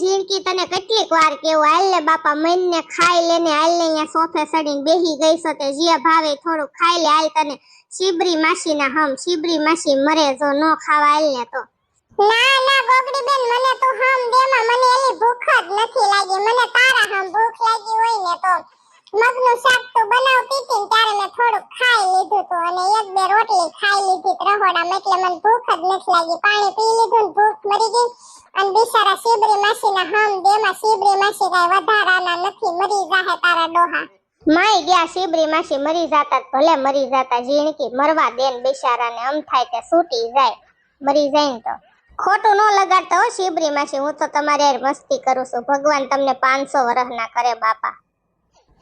ઝીણકી તને કેટલીક વાર કેવું, હાલ બાપા મનને ખાઈ લે ને હાલ અહીંયા સોફે સડીને બેહી ગઈ છો તે જે ભાવે થોડું ખાઈ લે, હાલ તને શિબરી માસી ના હમ, શિબરી માસી મરે જો ન ખાવા, હાલ ને તો. ના ના, ગોગડી બેન, મને તો હમ દેમાં, મને એલી ભૂખ જ નથી લાગી, મને તારા હમ ભૂખ લાગી હોય ને તો મગનું શાક તો બનાવતી હતી ત્યારે મેં થોડું ખાઈ લીધું તું અને એક બે રોટલી ખાઈ લીધી રહોડામાં, એટલે મને ભૂખ જ નથી લાગી. પાણી પી લીધું ભૂખ મરી ગઈ. અને બિચારા શીબરી માસીના હમ દેમાં શીબરી માસી કાંઈ વધારાના નથી, મરી જાહે તારા ડોહા. માય ગયા શિબરી માસી મરી જાતા ભલે મરી જાતા જીણકી મરવા દેન બિચારાને આમ થાય કે સૂટી જાય, મરી જાય ને તો. ખોટું ન લગાડતા હો શિબરી માસી, હું તો તમારે યાર મસ્તી કરું છું. ભગવાન તમને પાંચસો વર્ષ ના કરે બાપા.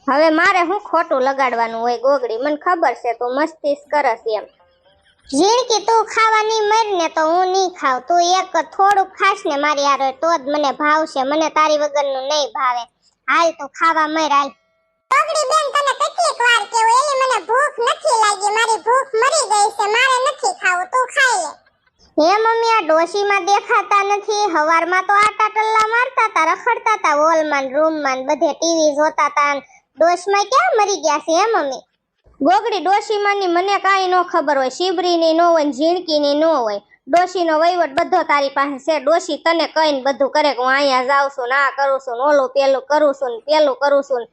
હવે મારે હું ખોટું લગાડવાનું હોય ગોગડી મને ખબર છે, તું મસ્તી કરસ એમ. ઝીણકી તું ખાવા નહીં મર ને તો હું નહીં ખાવ. તું એક થોડુંક ખાશ ને મારી હારે તો જ મને ભાવશે. મને તારી વગરનું નહીં ભાવે. હાલ તું ખાવા મર હાલ. ગોગડી બેન તને કેટલીક વાર કેવું? એલી મને ભૂખ નથી લાગી. મારી ભૂખ મરી ગઈ છે. મારે નથી ખાવું. તું ખાઈ લે. હે મમ્મી આ ડોશીમાં દેખાતા નથી. હવારમાં તો આટા ટલ્લા મારતા તા રખડતા તા હોલમાં રૂમમાં બધે ટીવી જોતા તા. ડોશમાં ક્યાં મરી ગયા છે હે મમ્મી? ગોગડી ડોશીમાંની મને કાંઈ ન ખબર હોય, શિબરીની ન હોય ઝીણકીની ન હોય. ડોશીનો વહીવટ બધો તારી પાસે છે. ડોશી તને કહીને બધું કરે કે હું અહીંયા જાઉં છું ને આ કરું છું ઓલું પેલું કરું છું ને પેલું કરું છું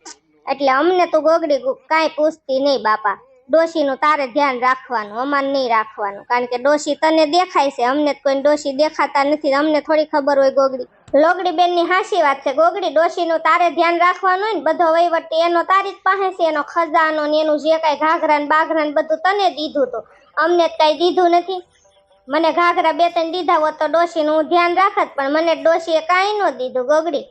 એટલે અમને તું ગોગડી કાંઈ પૂછતી નહીં બાપા. ડોશીનું તારે ધ્યાન રાખવાનું, અમારે નહીં રાખવાનું. કારણ કે ડોશી તને દેખાય છે. અમને કોઈ ડોશી દેખાતા નથી અમને થોડી ખબર હોય ગોગડી. લોગડી બેનની હાસી વાત છે. ગોગડી ડોશીનું તારે ધ્યાન રાખવાનું હોય ને, બધો વહીવટ, એનો તારી જ પાસે છે, એનો ખજાનો ને એનું જે કાંઈ ઘાઘરા ને બાઘરા ને બધું તને દીધું તો. અમને જ કાંઈ દીધું નથી. મને ઘાઘરા બે ત્રણ દીધા હોત તો ડોશીનું હું ધ્યાન રાખત, પણ મને ડોશીએ કાંઈ ન દીધું, ગોગડી.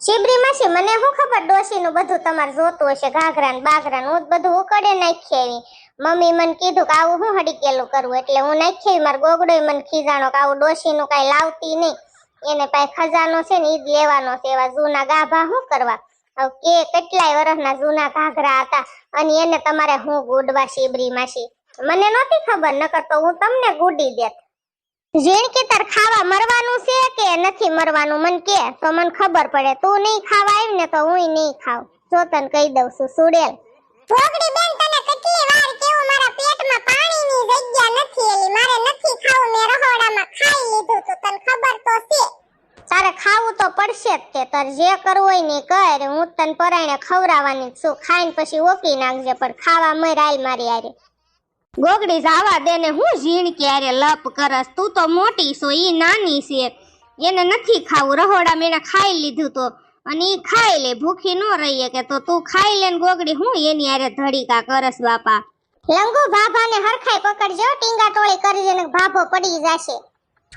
શિબરી માસી, મને શું ખબર ડોશીનું બધું તમારે જોતું હશે? ઘાઘરા ને બાઘરા હું બધું ઉકળે નાખી આવી. મમ્મી મને કીધું કે આવું હું હડીકેલું કરવું એટલે હું નાખી આવી. મારા ગોગડોય મને ખીજાણો કે આવું ડોશીનું કાંઈ લાવતી નહીં. એને પાસે ખજાનો છે ને ઈ લેવાનો છે. એવા જૂના ગાભા શું કરવા? કે કેટલાય વર્ષના જૂના ઘાઘરા હતા અને એને તમારે હું ગુડવા શિબરી મને નહોતી ખબર, નકર તો હું તમને ગુડી દેત. ઝીણકી તાર ખાવા મરવાનું છે કે નથી મરવાનું? મન કે, તો મને ખબર પડે. તું નહીં ખાવા આવી ને તો હું નહીં ખાવ. જો તને કહી દઉં છું, સુડેલ. ભોગડી બેન, તને કેટલી વાર કેવું મારા પેટમાં પાણીની જગ્યા નથી એલી. મારે નથી ખાવું, મેં રહોડામાં ખાઈ લીધું તું. તને ખબર તો છે. તારે ખાવું તો પડશે જ તે તાર જે કરવું હોય ને કર. હું તને પરાયણે ખવડાવવાની છું. ખાઈને પછી ઓકી નાખજે, પણ ખાવા મય આલ મારી આરે ગોગડી જાવા દે ને હું ઝીણ ક્યારે લપ કરસ. તું તો મોટી છો, ઈ નાની છે. એને નથી ખાવું. રહોડા મેં ખાઈ લીધું તો. અને ઈ ખાઈ લે. ભૂખી ન રહીએ કે તો તું ખાઈ લે ને ગોગડી. હું એની હારે ધડીકા કરસ બાપા. લંગુ ભાભાને હરખાઈ પકડજો, ટીંગા ટોળી કરજે ને ભાભો પડી જશે.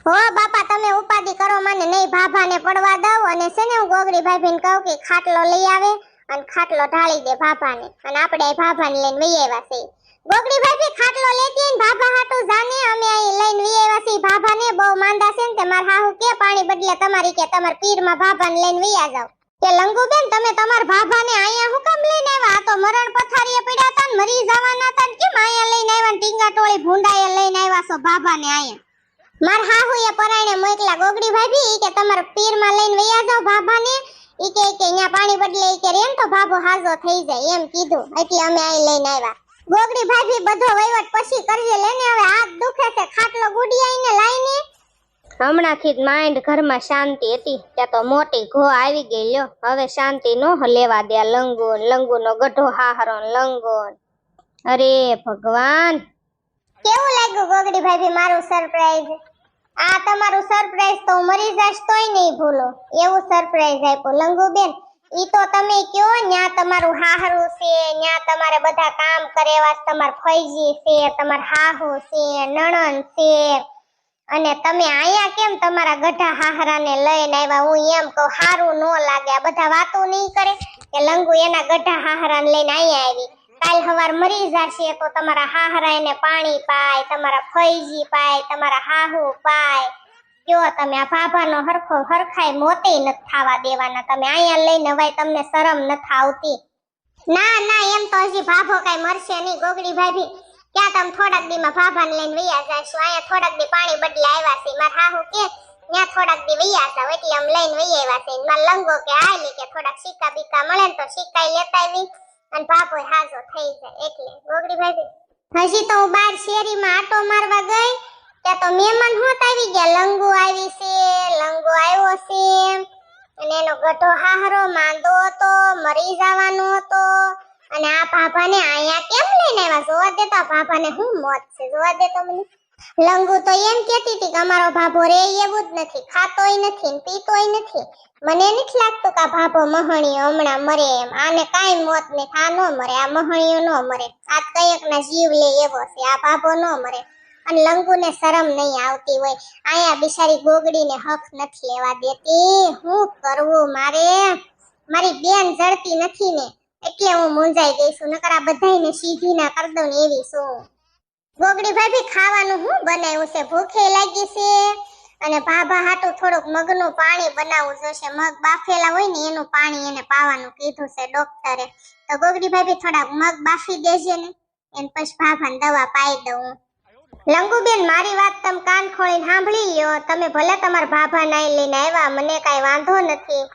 હો બાપા, તમે ઉપાધિ કરો મને નહીં, ભાભાને પડવા દઉં અને છે ને હું ગોગડી ભાભીને કહું કે ખાટલો લઈ આવે અને ખાટલો ઢાળી દે ભાભાને. અને આપણે ભાભાને લઈને વહી આવ્યા છીએ ગોગડી ભાભી ખાટલો લેતી ને ભાભા હાટુ જાને, અમે અહીં લઈને વહી આવ્યા છીએ ભાભાને બહુ માંદા છે ને તે મારા હાહુ કે પાણી બદલે તમારી કે તમારા પીરમાં ભાભાને લઈને વહી જાવ કે લંગુબેન, તમે તમારા ભાભાને અહીંયા હું કામ લઈને આવ્યા? આ તો મરણ ને અહીંયા લઈને આવ્યા ટીંગા ટોળી ભૂંડાએ લઈને આવ્યા છો ભાભાને આયા માર હાહુ એ પરાણે મોકલા, ગોગડી ભાભી કે તમારા પીરમાં લઈને વયા જાવ ભાભાને. ઈ કે કે અહીંયા પાણી બદલે, ઈ કે રેમ તો બાબો હાજો થઈ જાય, એમ કીધું. એટલે અમે આઈ લઈને આવ્યા. ગોગડી ભાભી બધો વહીવટ પછી કરજે લેને હવે હાથ દુખે છે, ખાટલો ગુડિયાઈને લાઈને. હમણાંથી જ માઇન્ડ ઘરમાં શાંતિ હતી, ત્યાં તો મોટી ઘો આવી ગઈ, લ્યો. હવે શાંતિ નો લેવા દે લંગો લંગુ લંગુનો ગઢો હાહરો ને લંગો અરે ભગવાન. કેવું લાગ્યું ગોગડી ભાભી મારું સરપ્રાઈઝ આ તમારું સરપ્રાઈઝ તો મરી જશ તોય નહીં ભૂલો. એવું સરપ્રાઈઝ આપ્યું. લંગુબેન, ઈ તો તમે કયો, ન્યા તમારું હાહરું છે, ન્યા તમારે બધા કામ કરે એવા તમાર ફૈજી છે, તમાર હાહુ છે, નણંદ છે. અને તમે આયા કેમ તમારા ગઢા હાહરાને લઈને આવ્યા? હું એમ કહું, હારું ન લાગે. આ બધા વાતો નહીં કરે કે લંગુ એના ગઢા હાહરાને લઈને અહીંયા આવી. કાલ હવાર મરી જશે તો તમારા હાહરા એને પાણી પાય, તમારા ફૈજી પાય, તમારા હાહુ પાય. કયો તમે આ ભાભાનો હરખો હરખાય મોતે નથી થવા દેવાના, તમે અહીંયા લઈને હવે તમને શરમ નથી આવતી ના ના, એમ તો હજી ભાભો કાંઈ મરશે નહીં, ગોગડી ભાભી. ક્યાં તમે થોડાક દીમાં ભાભાને લઈને વૈયા જાશું? અહીંયા થોડાક દી પાણી બદલે આવ્યા છે. મારા હાહુ કે, ત્યાં થોડાક દી વૈયા જાવ એટલે આમ લઈને વૈયા છે. મારા લંગો કે હાલી કે થોડાક સિક્કા બીકા મળે ને તો સિક્કા લેતા આવી. અને બાપો હાજો થઈ જાય એટલે. ગોગડી ભાભી, હજી તો હું બાર શેરીમાં આટો મારવા ગઈ, ત્યાં તો મહેમાન હોત આવી ગયા. લંગુ આવી છે, લંગુ આવ્યો છે. અને એનો ગઢો હાહરો, માંદો હતો, મરી જવાનો હતો. અને આ ભાભાને અહીંયા કેમ લઈને આવ્યા? જોવા દેતા પાપાને શું મોત છે? જોવા દેતો મને. લંગુ તો એમ કહેતી હતી કે અમારો ભાભો રે એવું જ નથી, ખાતોય નથી પીતોય નથી. મને નથી લાગતું કે ભાભો મહણીયો હમણાં મરે એમ. આને કાંઈ મોત ને આ ન મરે, આ મહણીયો ન મરે. આ કયક જીવ લે એવો છે, આ ભાભો ન મરે. અને લંગુને શરમ નહીં આવતી હોય. અહીંયા બિચારી ગોગડીને હક નથી લેવા દેતી. હું કરવું મારે? મારી બેન જડતી નથી ને. એટલે હું મૂંઝાઈ ગઈ છું, નકર આ બધાને સીધી ના કરી દઉં ને એવી છું. ગોગડી ભાભી ખાવાનું હું બનાવ્યું છે? ભૂખે લાગી છે. અને ભાભા હાટું થોડુંક મગનું પાણી બનાવવું જોશે મગ બાફેલા હોય ને એનું પાણી એને પાવાનું કીધું છે ડોક્ટરે. તો ગોગડી ભાભી થોડાક મગ બાફી દેજે ને. એને પછી ભાભાને દવા પાઈ દઉં. લંગુબેન, મારી વાત તમે કાન ખોલીને સાંભળી લ્યો. તમે ભલે તમારા ભાભા નાઈ લઈને આવ્યા, મને કાંઈ વાંધો નથી.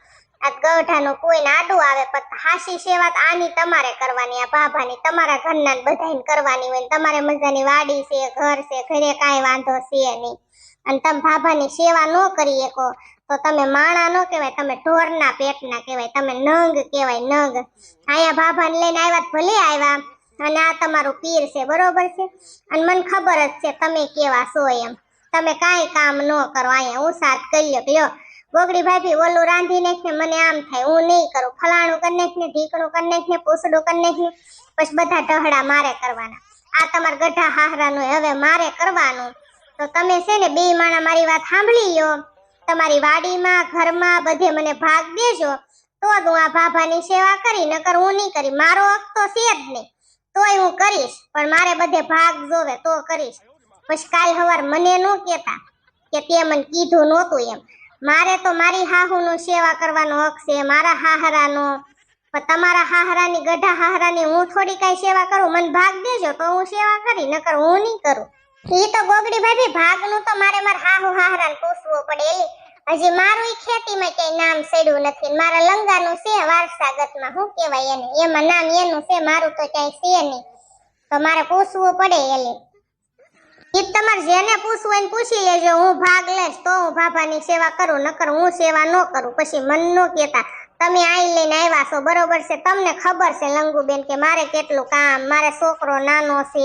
આ ગઢાનું કોઈને આડું આવે, પણ હાસી સેવા આની તમારે કરવાની, આ ભાભાની, તમારા ઘરના બધા કરવાની હોય તમારે મજાની વાડી છે, ઘર છે, ઘરે કાંઈ વાંધો છે નહીં. અને તમે ભાભાની સેવા ન કરી શકો, તો તમે માણા ન કહેવાય, તમે ઢોરના પેટના કહેવાય, તમે નંગ કહેવાય, નંગ. અહીંયા ભાભાને લઈને આવ્યા ભલે આવ્યા, અને આ તમારું પીર છે, બરોબર છે? અને મને ખબર જ છે, તમે કેવા છો એમ. તમે કાંઈ કામ ન કરો, અહીંયા હું સાથ કરી લ્યો. ગોગડી ભાભી ઓલું રાંધી નાખ ને મને આમ થાય. હું નહીં કરું. ફલાણું કરી નાખ ને, ઢીકણું કરી નાખ ને પૂસડું કરી નાખ ને, પછી બધા ઢહડા મારે કરવાના. આ તમારા ગઢા હાહરાનું હવે મારે કરવાનું. તો તમે છે ને બે માણા મારી વાત સાંભળી લો તમારી વાડીમાં, ઘરમાં બધે મને ભાગ દેજો. તો જ હું આ ભાભાની સેવા કરી. નકર હું નહીં કરી. મારો હક તો છે જ નહીં. તોય હું કરીશ. પણ મારે બધે ભાગ જોવે તો કરીશ. પછી કાલ સવાર મને ન કહેતા કે તે મને કીધું નહોતું એમ. મારે તો મારી હાહુનો સેવા કરવાનો હક છે, મારા હાહરાનો. પણ તમારા હાહરાની, ગઢા હાહરાની હું થોડી કાંઈ સેવા કરું? મને ભાગ દેજો તો હું સેવા કરી, નકર હું નહીં કરું. એ તો ગોગડી ભાભી, ભાગનું તો મારે મારા હાહુ હાહરાને પૂછવું પડે. એલી હજી મારું ખેતીમાં ક્યાંય નામ સેડ્યું નથી મારા લંગાનું છે વારસાગતમાં. શું કહેવાય એને? એમાં નામ એનું છે, મારું તો ક્યાંય છે નહીં. તો મારે પૂછવું પડે એલી. ઈ તમારે જેને પૂછવું હોય ને પૂછી લેજો. હું ભાગ લઈશ તો હું ભાભાની સેવા કરું, નકર હું સેવા ન કરું. પછી મન ન કહેતા, તમે આઈ લઈને આવ્યા છો, બરોબર છે? તમને ખબર છે લંગુબેન કે મારે કેટલું કામ, મારે છોકરો નાનો છે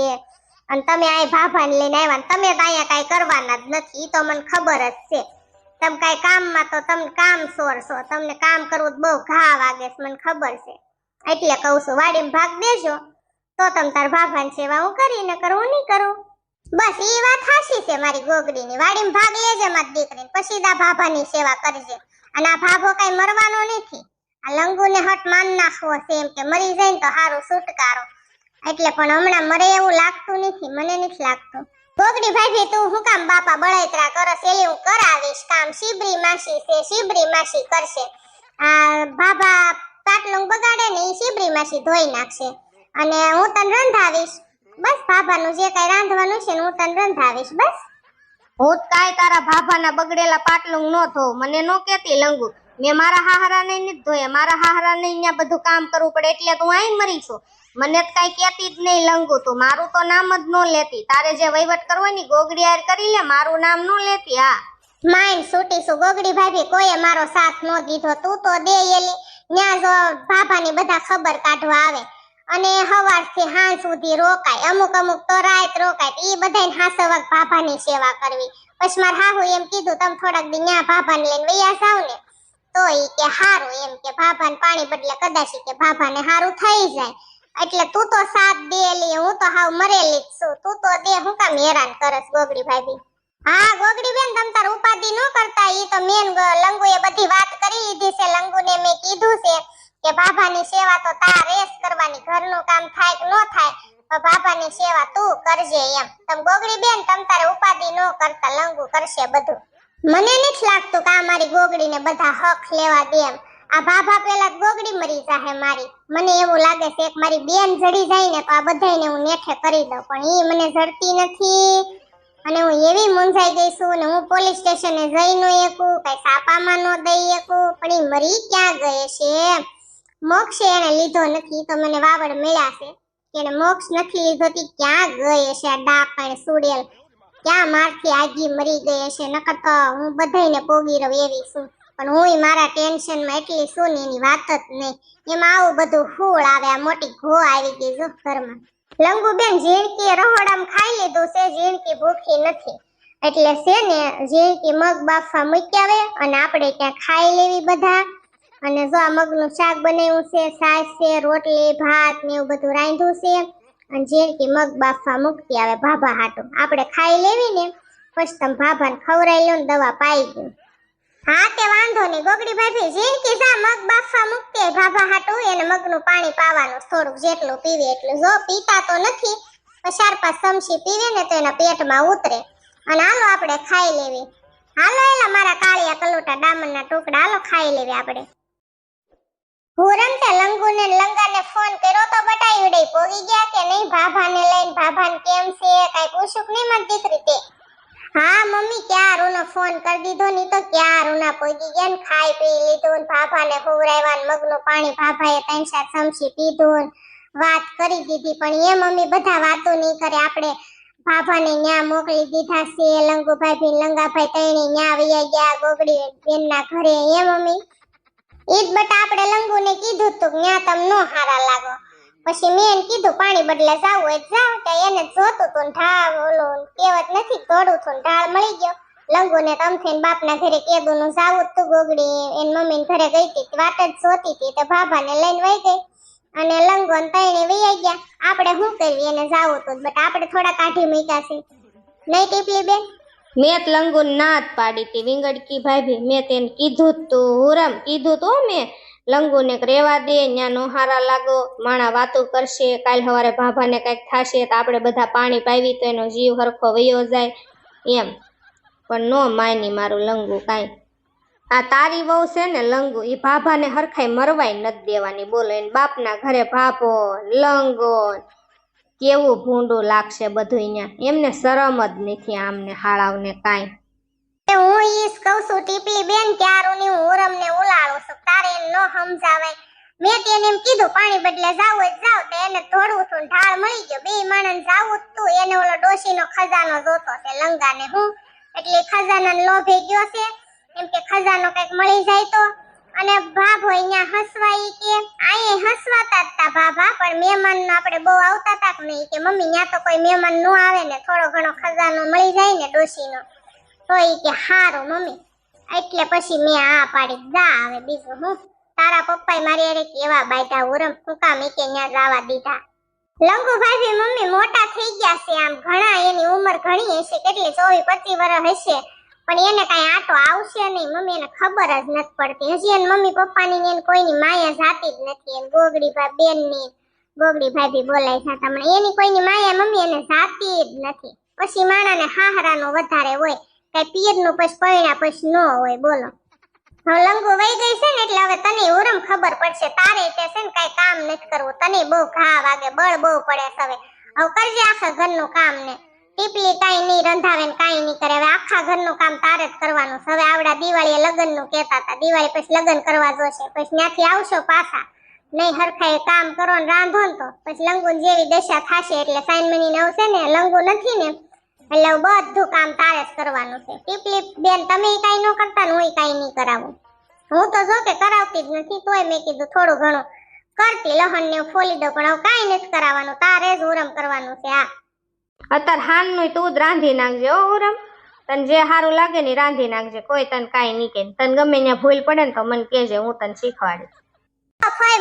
અને તમે આ ભાભાને લઈને આવ્યા તમે તો અહીંયા કાંઈ કરવાના જ નથી. એ તો મને ખબર જ છે. તમે કાંઈ કામમાં તો તમે કામ સોર છો. તમને કામ કરવું બહુ ઘા વાગે છે, મને ખબર છે. એટલે કહું છું, વાડીમાં ભાગ દેજો. તો તમે તાર ભાભાની સેવા હું કરી ન કરું હું નહીં કરું. બસ એ વાત હાસી છે મારી ગોગડીની. વાડીમાં ભાગ લેજે મારી દીકરીને, પછી દા ભાભાની સેવા કરજે. અને આ ભાભો કઈ મરવાનો નથી. આ લંગુને હટ માન નાખવો છે એમ કે મરી જાય તો સારું છુટકારો. એટલે પણ હમણાં મરે એવું લાગતું નથી, મને નથી લાગતું. ગોગડી ભાભી, તું હું કામ બાપા બળતરા કરસ? એલી હું કરાવીશ કામ. શિબરી માસી છે, શિબરી માસી કરશે. આ બાબા પાટલું બગાડે ને એ શિબરી માસી ધોઈ નાખશે. અને હું તને રંધાવીશ. બસ ભાભાનું જે કઈ રાંધવાનું છે હું તને રંધાવીશ બસ. હું કાય તારા ભાભાના બગડેલા પાટલું ન ધોઉં. મને ન કેતી લંગુ. મેં મારા હાહરાને નથી ધોયા. મારા હાહરાને અહીંયા બધું કામ કરવું પડે એટલે તું આઈ મરી છું. મને જ કાંઈ કહેતી જ નહીં લંગુ તું. મારું તો નામ જ ન લેતી. તારે જે વહીવટ કરવો ને ગોગડી આર કરી લે. મારું નામ ન લેતી હા. માઇન્ડ સૂટીશું ગોગડી ભાભી કોઈએ મારો સાથ ન દીધો. તું તો દે એલી. ન્યા જો ભાભાની બધા ખબર કાઢવા આવે. અને સવારથી હાંજ સુધી રોકાય. અમુક અમુક તો રાત રોકાય ઈ બધાને હાસવક ભાભાની સેવા કરવી. પછી માર હાહુ એમ કીધું, તમે થોડાક દી ન્યા ભાભાને લઈને વૈયા જાવ ને, તો ઈ કે હારું એમ કે ભાભાને પાણી બદલે કદાચ કે ભાભાને હારું થઈ જાય. એટલે તું તો સાથ દે એલી હું તો હાવ મરેલી જ છું. તું તો દે, હું કામ હેરાન કરસ ગોગડી ભાભી? હા, ગોગડી બેન, તમ તાર ઉપાધિ ન કરતા? ઈ તો મેન લંગુએ બધી વાત કરી લીધી છે. લંગુ ને મેં કીધું છે કે બાબાની સેવા તો તારે જ કરવાની, ઘરનું કામ થાય કે ન થાય બાબાની સેવા તું કરજે એમ. તમ ગોગડી બેન, તમ તારે ઉપાધિ ન કરતા, લંગુ કરશે બધું. મને નથી લાગતું કે આ મારી ગોગડીને બધા હક લેવા દે એમ. આ બાબા પેલા ગોગડી મરી જાહે મારી. મને એવું લાગે છે કે મારી બેન જડી જાય ને તો આ બધાને હું નેઠે કરી દઉં, પણ એ મને જડતી નથી. અને હું એવી મૂંઝાઈ ગઈ છું ને હું પોલીસ સ્ટેશને જઈ નો એકું કઈ સાપામાં નો દઈ એકું પણ એ મરી ક્યાં ગયે છે મોક્ષે એને લીધો નથી તો મને વાવડ મળ્યા છે. એને મોક્ષ નથી લીધો તી ક્યાં ગઈ હશે આ ડાકણ સુડેલ? ક્યાં મારથી આગી મરી ગઈ હશે નકર તો હું બધાને પોગી રહું એવી છું. પણ હું મારા ટેન્શનમાં એટલી શું એની વાત જ નહીં. એમાં આવું બધું ફૂલ આવે, આ મોટી ઘો આવી ગઈ જો ઘરમાં લંગુબેન ઝીણકી રહોડામ ખાઈ લીધું છે, ઝીણકી ભૂખી નથી. એટલે છે ને ઝીણકી મગ બાફવા મૂક્યા આવે અને આપણે ત્યાં ખાઈ લેવી બધા. અને જો આ મગનું શાક બનાવ્યું છે છાશ છે, રોટલી, ભાત ને એવું બધું રાંધ્યું છે, અને ઝીણકી મગ બાફવા મૂકતી આવે ભાભા હાટું. આપણે ખાઈ લેવી ને, પછી તમે ભાભાને ખવડાવી લો ને દવા પાઈ ગયું હા તે વાંધો નહીં, ગોગડી ભાભી જીરકી જા મગ બાફવા મૂકતી ભાભા હાટું, એને મગનું પાણી પાવાનું થોડુંક જેટલું પીવે એટલું. જો પીતા તો નથી, પણ ચાર પાંચ ચમચી પીવે ને તો એના પેટમાં ઉતરે. અને હાલો આપણે ખાઈ લેવી. હાલો એલા મારા કાળિયા કલોટા ડામરના ટુકડા, હાલો, ખાઈ લેવી આપણે. હુરમ તે લંગુને ફોન કર્યો તો બટાઈ ઉડે પોગી ગયા કે નહીં? ભાભાને લઈને ભાભાને કેમ છે? કાઈ પૂછુક નહીં મારી દીકરી હા, મમ્મી ક્યારુનો ફોન કરી દીધો? ની તો ક્યારુના પોગી ગયા ને ખાઈ પી લીધું ભાભાને ખવડાવ્યા ને મગનું પાણી ભાભાએ ત્રણ ચાર ચમચી પીધું વાત કરી દીધી. પણ એ મમ્મી બધા વાતો નહીં કરે. આપણે ભાભાને ન્યા મોકલી દીધા છે. લંગુ ભી લંગાભાઈ તૈણી ન્યા વૈયા ગયા. ગોગડી બેનના ઘરે. એ મમ્મી ઈદ બટા આપણે લંગુને કીધું તું ન્યા તમ નો હારા લાગો. પછી મેં એને કીધું, પાણી બદલે જાવ હોય જાવ. કે એને જોતું તું ને ઢાળ ઓલો કહેવત નથી, તોડું તું ને ઢાળ મળી ગયો. લંગુને તમથીને બાપના ઘરે કેદું નું જાવું તું ગોગડી. એન મમ્મીને ઘરે ગઈ હતી, વાત જ જોતી હતી. તો ભાભાને લઈને વહી ગઈ. અને લંગો ને તઈને વૈયા ગયા. આપણે શું કરવી, એને જાવું તું બટ આપણે થોડા કાઢી મૂક્યા છે. નહીં ટીપલી બેન? મેં લંગુન ના જ પાડી હતી વિંગડકી ભાભી, મેં તેને કીધું તું હુરમ, કીધું તો મેં. લંગુને રેવા દે ત્યાં નો હારા લાગો, માણા વાતો કરશે, કાલ સવારે ભાભાને કંઈક થશે તો આપણે બધા પાણી પાવી તો એનો જીવ હરખો વયો જાય, એમ. પણ નો માની મારું લંગુ કાંઈ. આ તારી વહુ છે ને લંગુ એ ભાભાને હરખાઈ મરવાય નથી દેવાની, બોલો, એને બાપના ઘરે ભાભો, લંગો કેવું ભૂંડું લાગશે બધું અહીંયા એમને શરમ જ નથી આમને, હાળાવને કાંઈ. હું ઈસ કહું છું ટીપલી બેન ક્યારુની હું ઉરમને ઉલાળું છું. તારે નો સમજાવાય. મેં તેને એમ કીધું, પાણી બદલે જાવ જ જાવ. તો એને થોડું છું ઢાળ મળી ગયો. બે માણસ જાવું તું. એને ઓલો ડોશીનો ખજાનો જોતો છે, લંગાને હું. એટલે ખજાનાને લોભે ગયો છે. એમ કે ખજાનો કંઈક મળી જાય તો. અને ભાભો અહીંયા હસવાઈ કે, આયે ભાભા પણ મહેમાન આપણે બહુ આવતા હતા કે કે મમ્મી ત્યાં તો કોઈ મહેમાન ન આવે ને, થોડો ઘણો ખજાનો મળી જાય ને ડોશીનો. તો એ કે, હારું મમ્મી. એટલે પછી મેં આ પાડી, જા આવે બીજું હું. તારા પપ્પાએ મારી અરે કેવા બાયતા ઉરમ, હું કામ કે ત્યાં જવા દીધા. લંગુ ભાભી મમ્મી મોટા થઈ ગયા છે આમ, ઘણા એની ઉંમર ઘણી હશે, કેટલી, ચોવીસ, પચીસ વર્ષ હશે. પણ એને કઈ આટો આવશે નહીં. મમ્મી એને ખબર જ નથી પડતી. હજી એને મમ્મી પપ્પાની ને એને કોઈની માયા જાતી જ નથી. એને ગોગડી ભા, બેનની ગોગડી ભાભી બોલાય છે તમને એની કોઈની માયા મમ્મી એને જાતી જ નથી. પછી માણાને હાહરાનો વધારે હોય. કઈ પિયરનું પછી પરિણા પછી ન હોય. બોલો. હવે લંગુ વહી ગઈ છે ને એટલે હવે તને ઉરમ ખબર પડશે. તારે તે છે ને કઈ કામ નથી કરવું. તને બહુ ઘા વાગે. બળ બહુ પડે છે હવે. હવે કરજે આખા ઘરનું કામ ને ટીપલી કાંઈ નહીં રંધાવે ને કાંઈ નહીં કરે. હવે આખા ઘરનું કામ તારે જ કરવાનું હવે આવડા દિવાળીએ લગ્નનું કહેતા હતા. દિવાળી પછી લગ્ન કરવા જોશે. પછી ત્યાંથી આવશો પાછા. નહીં હરખાઈ કામ કરો ને રાંધો ને તો. પછી લંગુન જેવી દશા થશે એટલે સાઈન મહિને આવશે ને. લંગુ નથી ને. એટલે બધું કામ તારે જ કરવાનું છે. ટીપલી બેન, તમે કાંઈ ન કરતા ને હું કાંઈ નહીં કરાવું. હું તો જો કે કરાવતી જ નથી, તોય મેં કીધું થોડું ઘણું. કરતી લહણ ને ફોલી દઉં પણ હવે કાંઈ નથી કરાવવાનું. તારે જ ઉરમ કરવાનું છે આ. અત્યારે હાનનું તું જ રાંધી નાખજે હો, હુરમ. તને જે સારું લાગે ને રાંધી નાખજે. કોઈ તને કાંઈ નહીં કે. તને ગમે ત્યાં ભૂલ પડે ને તો મને કહેજે, હું તને શીખવાડીશ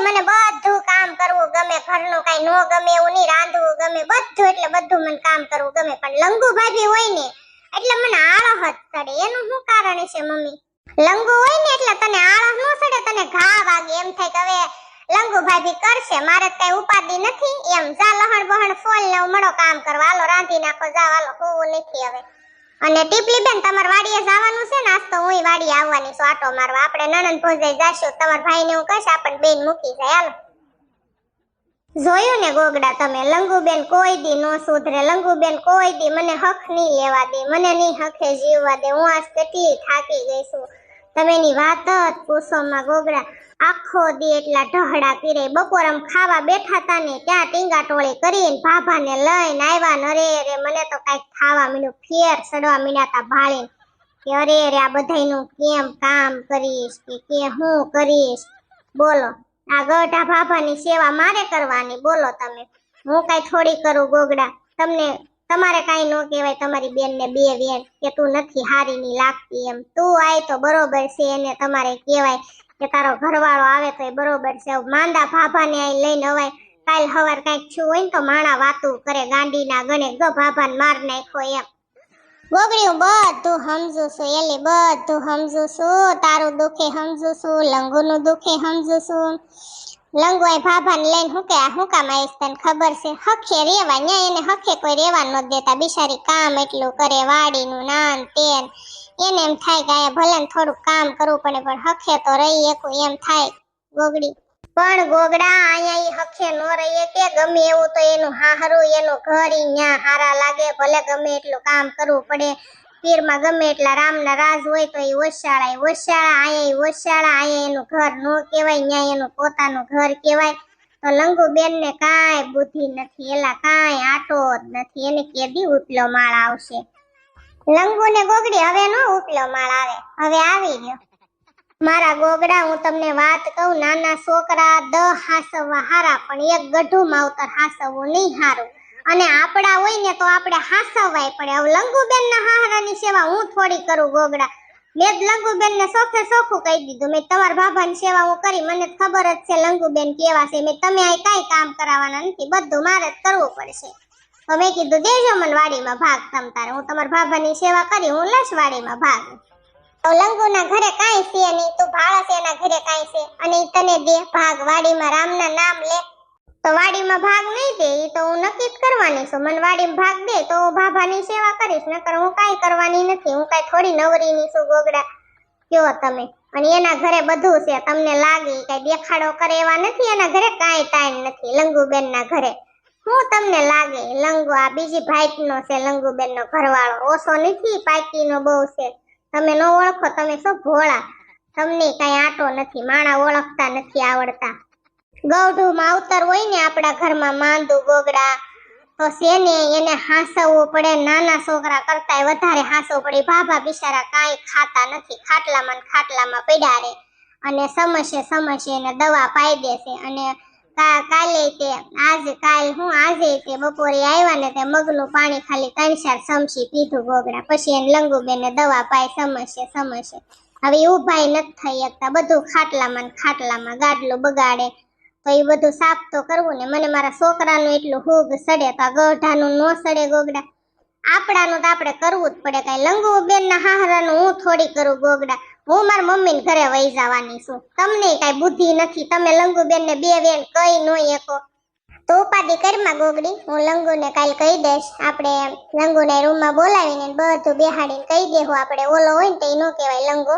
મને બધું કામ કરવું ગમે. ઘરનું કઈ નો ગમે એવું નહીં રાંધવું ગમે. બધું એટલે બધું મને કામ કરવું ગમે. પણ લંગુ ભાભી હોય ને, એટલે મને આળસ ચડે. એનું શું કારણ છે મમ્મી? લંગુ હોય ને એટલે તને આળસ નો ચડે, તને ઘા વાગે. એમ થાય કે હવે લંગુ ભાભી કરશે, મારે કઈ ઉપાધિ નથી. એમ, જા લહણ બહણ ફોલ ને મળો કામ કરવા. હાલો, રાંધી નાખો, જા, હાલો હોવું નથી હવે. અને ટીપલી બેન તમારે વાડીએ જવાનું છે ને? હું વાડીએ આવવાની છું, આટો મારવા. આપણે નણંદ ભોજાઈ જાશું, તમાર ભાઈને હું કહીશ આપણને બેન મૂકી જાય. હાલો. જોયું ને ગોગડા તમે? લંગુબેન કોઈ દી નો સુધરે. લંગુબેન કોઈ દી મને હક નહીં લેવા દે. મને નહીં હકે જીવવા દે. હું આજ કેટલી થાકી ગઈ છું. તમે એની વાત જ પૂછો માં ગોગડા આખો દી એટલા ઢહડા પીરે. બપોર આમ ખાવા બેઠા હતા ને ત્યાં ટીંગા ટોળી કરીને ભાભાને લઈને આવ્યા ને અરે રે, મને તો કાંઈક ખાવા મીડું ફેર ચડવા મીડ્યા હતા ભાળીને. કે અરે રે, આ બધાનું કેમ કામ કરીશ કે કે હું કરીશ? બોલો. આ ગઢા ભાભાની સેવા મારે કરવાની? બોલો તમે. હું કાંઈ થોડી કરું ગોગડા તમને તમારે કાંઈ ન કહેવાય, તમારી બેનને બે વેણ કે તું નથી હારી ની લાગતી એમ. તું આય તો બરોબર છે, એને તમારે કહેવાય કે તારો ઘરવાળો આવે તો એ બરોબર છે. માંદા ભાભાને આઈ લઈને અવાય. કાલ હવાર કાંઈક છું હોય ને તો માણા વાતું કરે, ગાંડીના ગણે ગ ભાભાને માર નાખો એમ. ગોગડીયું બધું સમજુ છું, એલી, બધું સમજુ છું. તારું દુખે સમજુ છું, લંગુનું દુખે સમજુ છું. લંગુ એ ભાભાને લઈને હું કે હું કામ આવીશ તને ખબર છે? હખે રેવા ન્યા એને હખે કોઈ રેવા ન દેતા. બિચારી કામ એટલું કરે, વાડીનું નાન, તેન. એને એમ થાય કે અહીંયા ભલે થોડુંક કામ કરવું પડે, પણ હખે તો રહી એકું, એમ થાય ગોગડી. પણ ગોગડા, અહીંયા હખે નો રહીએ કે ગમે એવું તો એનું હાહરું, એનું ઘર ન્યા હારા લાગે. ભલે ગમે એટલું કામ કરવું પડે. પીરમાં ગમે એટલા રામના રાજ હોય તો એ ઓશાળા એ ઓશાળા, અહીંયા એ ઓશાળા, અહીંયા એનું ઘર નો કહેવાય ન્યા એનું પોતાનું ઘર કહેવાય. તો લંગુ બેન ને કાંઈ બુદ્ધિ નથી, એલા કાંઈ આટો જ નથી, એને કેદી ઉપલો માળ આવશે? લંગુ ને ગોગડી, હવે નો ઉપલો માળ આવે, હવે આવી ગયો. મારા ગોગડા, હું તમને વાત કહું, નાના છોકરા દ હાસવા હારા, પણ એક ગઢું માવતર હાસવું નહીં હારું. અને આપડા હોય ને તો આપણે હાસવાય પડે. હવે લંગુબેન ના હારાની સેવા હું થોડી કરું ગોગડા. મેં લંગુબેન ને સોખે સોખું કહી દીધું. મેં તમારા બાબાની સેવા હું કરી. મને ખબર જ છે લંગુબેન કેવા છે. મેં તમે આ કાંઈ કામ કરાવવાના નથી. બધું મારે જ કરવું પડશે. તો મેં કીધું, દેજો મને વાડીમાં ભાગ તમ તારે. હું તમારા બાબાની સેવા કરી. હું લઈશ વાડીમાં ભાગ. તો લંગુના ઘરે કાંઈ છે નહીં. તું ભાળસ એના ઘરે કાંઈ છે. અને તને દે ભાગ. વાડીમાં રામના નામ લે. તો વાડીમાં ભાગ નહીં દે એ તો હું નક્કી જ કરવાની છું. મને વાડીમાં ભાગ દે તો ભાભાની સેવા કરીશ, નકર હું કાંઈ કરવાની નથી. હું કાંઈ થોડી નવરીની છું, ગોગડા. કયો તમે? અને એના ઘરે બધું છે. તમને લાગે કાંઈ દેખાડો કરે એવા નથી એના ઘરે? કાંઈ ટાઈમ નથી લંગુબેનના ઘરે. હું તમને લાગે, લંગુ આ બીજી ભાઈટનો છે, લંગુબેનનો ઘરવાળો. ઓછો નથી, પાકીનો બહુ છે. તમે ન ઓળખો, તમે શું ભોળા. તમને કઈ આટો નથી, માણા ઓળખતા નથી, આવડતા. ગૌઢું માવતર હોય ને આપણા ઘરમાં માંદુ ગોગડા તો શેને એને હાંસવવું પડે, નાના છોકરા કરતાંય વધારે હાંસવું પડે ભાભા બિચારા કાંઈ ખાતા નથી, ખાટલામાં ખાટલામાં પડ્યા અને સમસ્યે સમસ્યે એને દવા પાઈ દેશે અને કાલે તે, આજે કાલ હું આજે તે બપોરે આવ્યા ને તે મગનું પાણી ખાલી ત્રણ ચાર સમસી પીધું ગોગડા પછી એને લંગુબેને દવા પાઈ સમસ્યે સમસ્યે હવે ઉભાઈ નથી થઈ શકતા. બધું ખાટલામાં ખાટલામાં ગાડલું બગાડે. તો એ બધું સાફ તો કરવું ને. મને મારા છોકરાનું એટલું હુગ સડે તો આ ગઢાનું નો સડે ગોગડા. આપણાનું તો આપણે કરવું જ પડે કાંઈ. લંગુ બેનના હાહરાનું હું થોડી કરું ગોગડા. હું મારા મમ્મી ને ઘરે વહી જવાની છું. તમને કાંઈ બુદ્ધિ નથી. તમે લંગુ બેન ને બે બેન કઈ નો એકો. તો ઉપાધિ કરમાં ગોગડી. હું લંગુને કાલ કહી દઈશ. આપણે લંગુને રૂમમાં બોલાવીને બધું બેહાડીને કહી દેવું આપણે ઓલો હોય ને તો ન કહેવાય લંગો.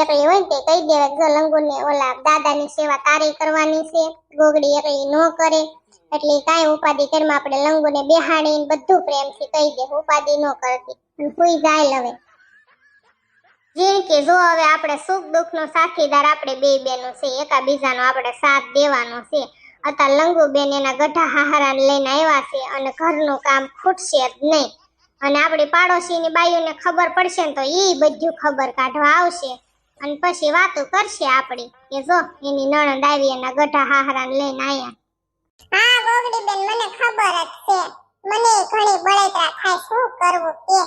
એકલી હોય ને તે કહી દેવાય જો લંગુને ઓલા દાદાની સેવા તારી કરવાની છે. ગોગડી એકલી ન કરે. એટલે કાંઈ ઉપાધિ કરમાં આપણે લંગુને બેહાડીને બધું પ્રેમથી કહી દે. ઉપાધિ ન કરતી. સુઈ જાય હવે. જેમ કે જો હવે આપણે સુખ દુઃખ નો સાથીદાર આપણે બે બેનો છે. એકા બીજાનો આપણે સાથ દેવાનો છે. અત્યારે લંગુ બેન એના ગઢા હાહારાને લઈને આવ્યા છે અને ઘરનું કામ ખૂટશે જ નહીં. અને આપણી પાડોશીની બાયુને ખબર પડશે ને તો એ બધું ખબર કાઢવા આવશે. અને પછી વાતો કરશે આપણી કે જો એની નણંદ આવી એના ગઢા હાહારાને લઈને આવ્યા હા ગોગડી બેન મને ખબર જ છે. મને ઘણી બળતરા થાય શું કરવું કે?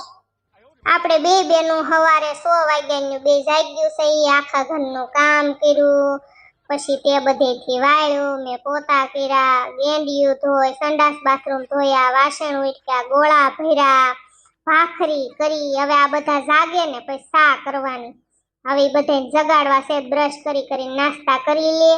આપણે બે બેનું સવારે સો વાગ્યાનું બે જાગ્યું છે એ આખા ઘરનું કામ કર્યું. પછી તે બધેથી વાળ્યું મેં પોતા કર્યા, ગેંડિયું ધોય સંડાસ બાથરૂમ ધોયા, વાસણ ઉટક્યા, ગોળા ભર્યા, ભાખરી કરી. હવે આ બધા જાગે ને પછી સા કરવાની. હવે બધે જગાડવા છે બ્રશ કરી કરી નાસ્તા કરી લે.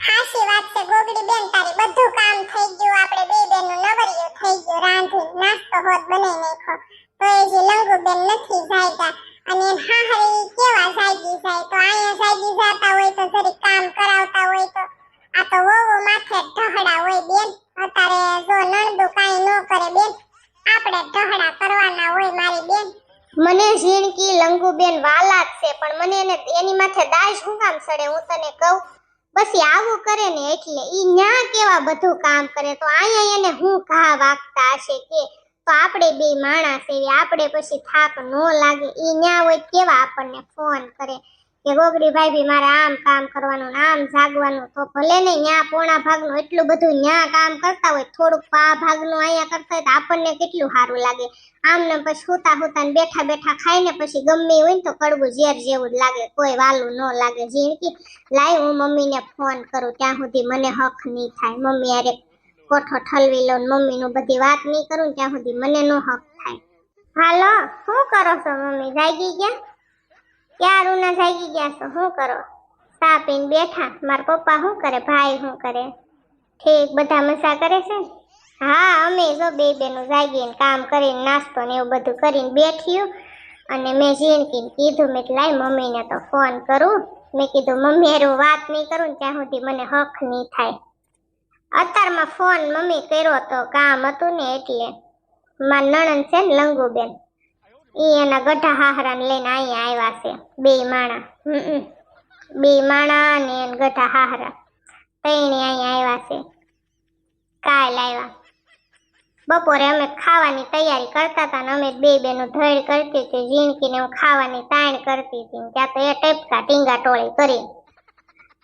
હાસી વાત છે, ગોગડી બેન, તારી બધું કામ થઈ ગયું. આપણે બે બેનનું નવરિયું થઈ ગયું. રાંધી નાસ્તો હોત બનાવી નાખ્યો. તો એ જે લંગુ બેન નથી જાયગા અને હા હવે કેવા સાઈજી સાઈ તો અહીંયા સાઈજી જાતા હોય તો જરી કામ કરાવતા હોય તો. આ તો વહુ માથે ઢહડા હોય બેન. અત્યારે જો નણદુ કાંઈ ન કરે બેન. આપણે ઢહડા કરવાના હોય મારી બેન. મને ઝીણકી, લંગુબેન વાલા જ છે, પણ મને એને એની માથે દાય હું કામ સડે, હું તને કહું. બસ એ આવું કરે ને એટલે એ ન્યા કેવા બધું કામ કરે? તો અહીંયા એને હું ઘા વાગતા હશે કે તો આપણે બે માણસ એવી, આપણે પછી થાક ન લાગે. એ ન્યા હોય કેવા આપણને ફોન કરે? કે ગોગડી ભાઈ બી મારે આમ કામ કરવાનું આમ જાગવાનું, તો ભલે ને ન્યા પોણા ભાગનું એટલું બધું ન્યા કામ કરતા હોય, થોડુંક આ ભાગનું અહીંયા કરતા હોય તો આપણને કેટલું સારું લાગે? આમ ને પછી હુતા હુતા ને બેઠા બેઠા ખાઈને પછી ગમે હોય ને તો કડવું ઝેર જેવું જ લાગે, કોઈ વાલું ન લાગે. જીણકી લાય હું મમ્મીને ફોન કરું, ત્યાં સુધી મને હક નહીં થાય. મમ્મી અરે કોઠો ઠલવી લો ને મમ્મીનું બધી વાત નહીં કરું ત્યાં સુધી મને નો હક થાય. હાલો, શું કરો છો મમ્મી? જાગી ગયા? ક્યાં રૂના જાગી ગયા છો? શું કરો? સા પીને બેઠા? મારા પપ્પા શું કરે? ભાઈ શું કરે? ઠીક, બધા મસા કરે છે? હા, અમે જો બે બેનું જાગીને કામ કરીને નાસ્તો ને એવું બધું કરીને બેઠ્યું અને મેં ઝીણકીને કીધું, મેં લાય મમ્મીને તો ફોન કરું. મેં કીધું, મમ્મી એરું વાત નહીં કરું ત્યાં સુધી મને હક નહીં થાય. અત્યારમાં ફોન મમ્મી કર્યો તો કામ હતું ને એટલે મારા નણંદ છે ને લંગુબેન એ એના ગઢા હાહરાને લઈને અહીંયા આવ્યા છે, બે માણા. હમ બે માણા ને એના ગઢા હાહરા. તઈને અહીંયા આવ્યા છે. કાલ આવ્યા. બપોરે અમે ખાવાની તૈયારી કરતા હતા ને અમે બે બેનું ધડ કરતી હતી જીણકીને હું ખાવાની તાણ કરતી હતી ત્યાં તો એ ટેપકા ટીંગા ટોળી કરી.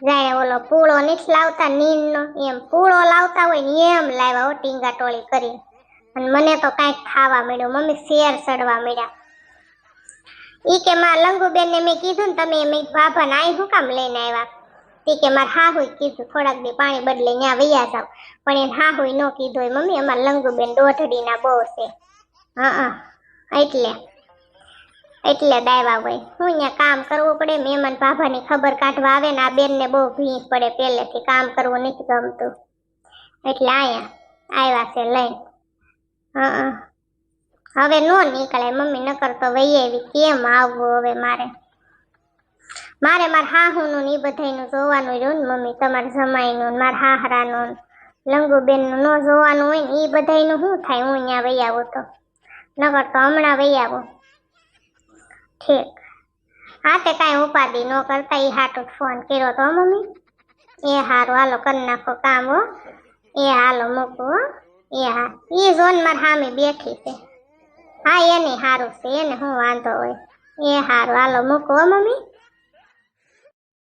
જાણે ઓલો પૂળો નીચ લાવતા નીંદનો એમ પૂળો લાવતા હોય ને એમ લાવ્યા હો, ટીંગા ટોળી કરી અને મને તો કાંઈક ખાવા મળ્યું. મમ્મી શેર ચડવા મળ્યા. ઈ કે માં લંગુબેનને મેં કીધું ને તમે મેં બાબા નાઈ હું કામ લઈને આવ્યા? ઈ કે મારે હા હોય કીધું, થોડાક દી પાણી બદલે ત્યાં વૈયા જાવ પણ એને હા હોય ન કીધું હોય મમ્મી, અમાર લંગુબેન દોઢડીના બહુ છે. હા. એટલે. એટલે દાયવા હોય. હું અહીંયા કામ કરવું પડે, મહેમાન ભાભાની ખબર કાઢવા આવે ને આ બેનને બહુ ભીંસ પડે પહેલેથી, કામ કરવું નથી ગમતું. એટલે અહીંયા આવ્યા છે લઈને. હા હવે નો નીકળે, મમ્મી નકર તો વહી એવી કેમ આવવું હવે મારે? મારે મારા હાહુનું ને એ બધાયનું જોવાનું રહ્યું ને મમ્મી, તમારા જમાઈનું મારા હાહરાનું લંગુબેનનું ન જોવાનું હોય ને એ બધાયનું શું થાય? હું અહીંયા વહી આવું તો. નકર તો હમણાં વહી આવું. ઠીક. હા તે કાંઈ ઉપાધિ ન કરતા એ હાટું ફોન કર્યો તો મમ્મી. એ હારું, હાલો કરી નાખો કામ હો. એ હાલો મૂકવો એ હા એ ઝોન માર સામે બેઠી છે. હા, એને સારું છે, એને શું વાંધો હોય. એ હારું, હાલો મૂકો મમ્મી.